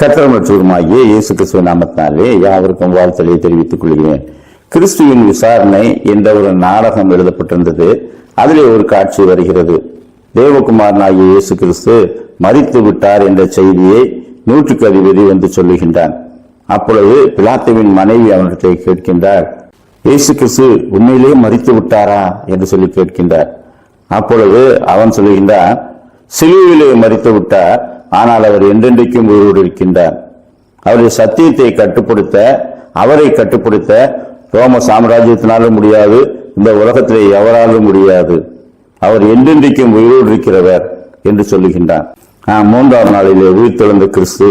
கத்திரமற்றவருமாகிய இயேசு கிறிஸ்துவ நாமத்தினாலே யாவருக்கும் வாழ்த்தலை தெரிவித்துக் கொள்கிறேன். கிறிஸ்துவின் விசாரணை என்ற ஒரு நாடகம் எழுதப்பட்டிருந்தது. அதிலே ஒரு காட்சி வருகிறது. தேவகுமாரனாகிய இயேசு கிறிஸ்து மறித்து விட்டார் என்ற செய்தியை நூற்றுக்கு அதிபதி வந்து சொல்லுகின்றான். அப்பொழுது பிலாத்துவின் மனைவி அவனிடத்தை கேட்கின்றார் இயேசு கிறிஸ்து உண்மையிலேயே மறித்து விட்டாரா? என்று சொல்லி கேட்கின்றார். அப்பொழுது அவன் சொல்லுகின்றான் சிலுவிலே மறித்து விட்டார் ஆனால் அவர் என்றென்றைக்கும் உயிரோடு இருக்கின்றார். அவருடைய சத்தியத்தை கட்டுப்படுத்த அவரை கட்டுப்படுத்த ரோம சாம்ராஜ்யத்தினாலும் முடியாது இந்த உலகத்திலே எவராலும் முடியாது. அவர் என்றென்றைக்கும் உயிரோடு இருக்கிறவர் என்று சொல்லுகின்றார். ஆஹ், மூன்றாம் நாளிலே உயிர்த்தெழுந்த கிறிஸ்து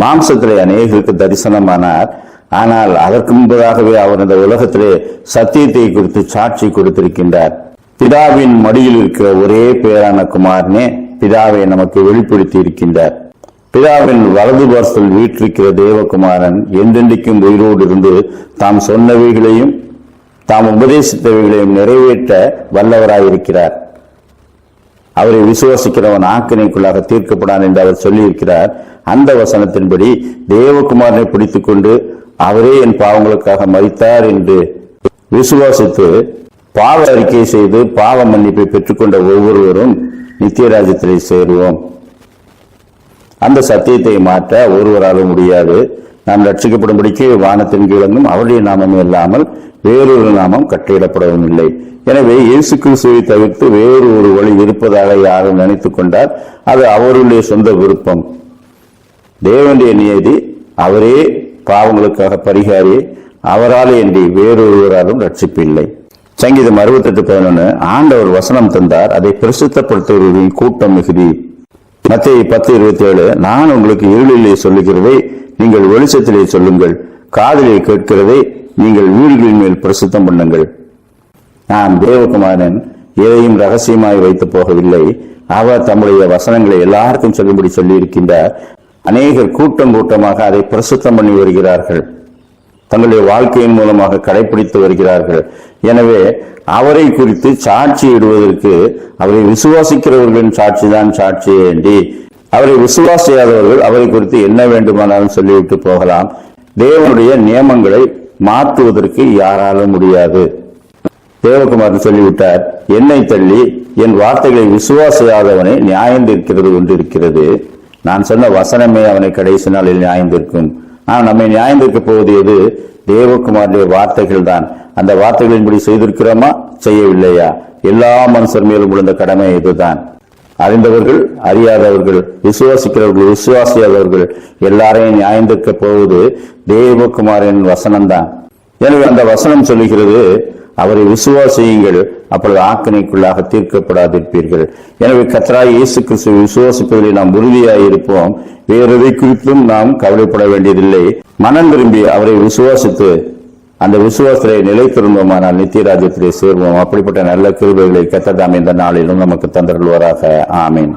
மாம்சத்திலே அநேகருக்கு தரிசனமானார். ஆனால் அதற்கு முன்பதாகவே அவர் இந்த உலகத்திலே சத்தியத்தை குறித்து சாட்சி கொடுத்திருக்கின்றார். பிதாவின் மடியில் இருக்கிற ஒரே பேரான குமாரனே பிதாவை நமக்கு வெளிப்படுத்தி இருக்கின்றார் பிதாவின் வலது பார்சல் வீற்றிருக்கிற தேவகுமாரன் என்றென்றைக்கும் உயிரோடு இருந்து தாம் சொன்னவைகளையும் தாம் உபதேசித்தவைகளையும் நிறைவேற்ற வல்லவராயிருக்கிறார். அவரை விசுவாசிக்கிறவன் ஆக்கினைக்குள்ளாக தீர்க்கப்படான் என்று அவர் சொல்லியிருக்கிறார். அந்த வசனத்தின்படி தேவகுமாரனை பிடித்துக்கொண்டு அவரே என் பாவங்களுக்காக மறித்தார் என்று விசுவாசித்து பாவ அறிக்கை செய்து பாவ மன்னிப்பை பெற்றுக்கொண்ட ஒவ்வொருவரும் நித்தியராஜ்யத்திலே சேருவோம். அந்த சத்தியத்தை மாற்ற ஒருவராலும் முடியாது. நாம் ரட்சிக்கப்படும்படிக்கு வானத்தின் கீழங்கும் அவருடைய நாமம் இல்லாமல் வேறொரு நாமம் கட்டிடப்படவும் இல்லை எனவே இயேசு கிறிஸ்துவை தவிர்த்து வேறு ஒரு வழி இருப்பதாக யாரும் நினைத்துக் கொண்டால் அது அவருடைய சொந்த விருப்பம். தேவனுடைய நியதி அவரே பாவங்களுக்காக பரிகாரி அவரால் என்று வேறொருவராலும் ரட்சிப்பில்லை. சங்கீதம் அறுபத்தெட்டு பதினொன்று ஆண்டவர் வசனம் தந்தார் அதை பிரசித்தப்படுத்துகிறவர்களின் கூட்டம் மிகுதி. மத்திய பத்து இருபத்தி ஏழு நான் உங்களுக்கு இருளிலே சொல்லுகிறதை நீங்கள் வெளிச்சத்திலே சொல்லுங்கள் காதலில் கேட்கிறதை நீங்கள் வீடுகளின் மேல் பிரசித்தம் பண்ணுங்கள். நான் தேவகுமாரன் எதையும் ரகசியமாய் வைத்து போகவில்லை. அவர் தம்முடைய வசனங்களை எல்லாருக்கும் சொல்லும்படி சொல்லியிருக்கின்றார். அநேகர் கூட்டம் கூட்டமாக அதை பிரசுத்தம் பண்ணி வருகிறார்கள். தங்களுடைய வாழ்க்கையின் மூலமாக கடைபிடித்து வருகிறார்கள். எனவே அவரை குறித்து சாட்சி இடுவதற்கு அவரை விசுவாசிக்கிறவர்களின் சாட்சி தான் சாட்சி வேண்டி அவரை விசுவாசியாதவர்கள் அவரை குறித்து என்ன வேண்டுமானாலும் சொல்லிவிட்டு போகலாம். தேவனுடைய நியமங்களை மாற்றுவதற்கு யாராலும் முடியாது. தேவகுமார் சொல்லிவிட்டார் என்னை தள்ளி என் வார்த்தைகளை விசுவாசியாதவனை நியாயந்திருக்கிறது ஒன்று இருக்கிறது. நான் சொன்ன வசனமே அவனை கடைசி நாளில் நியாயந்திருக்கும் ஆனால் நம்மை நியாயந்திருக்க போவது எது தேவகுமாருடைய வார்த்தைகள் தான் அந்த வார்த்தைகளின்படி செய்திருக்கிறோமா? செய்யவில்லையா? எல்லா மனுஷர் மேலும் விழுந்த கடமை இதுதான். அறிந்தவர்கள் அறியாதவர்கள் விசுவாசிக்கிறவர்கள் விசுவாசியாதவர்கள் எல்லாரையும் நியாயந்திருக்க போவது தேவகுமாரின் வசனம்தான். எனவே அந்த வசனம் சொல்லுகிறது அவரை விசுவாசியுங்கள் அப்பொழுது ஆக்கினைக்குள்ளாக தீர்க்கப்படாதிருப்பீர்கள். எனவே கத்தராய் இயேசு கிறிஸ்துவை விசுவாசிப்பதில் நாம் உறுதியாயிருப்போம். இருப்போம் வேறெதை குறித்தும் நாம் கவலைப்பட வேண்டியதில்லை. மனம் விரும்பி அவரை விசுவாசித்து அந்த விசுவாசத்தை நிலைத்திருந்தோமானால் நித்திய ராஜ்யத்திலே சேர்வோம். அப்படிப்பட்ட நல்ல கிருபைகளை கத்ததாம் இந்த நாளிலும் நமக்கு தந்தருள்வாராக. ஆமீன்.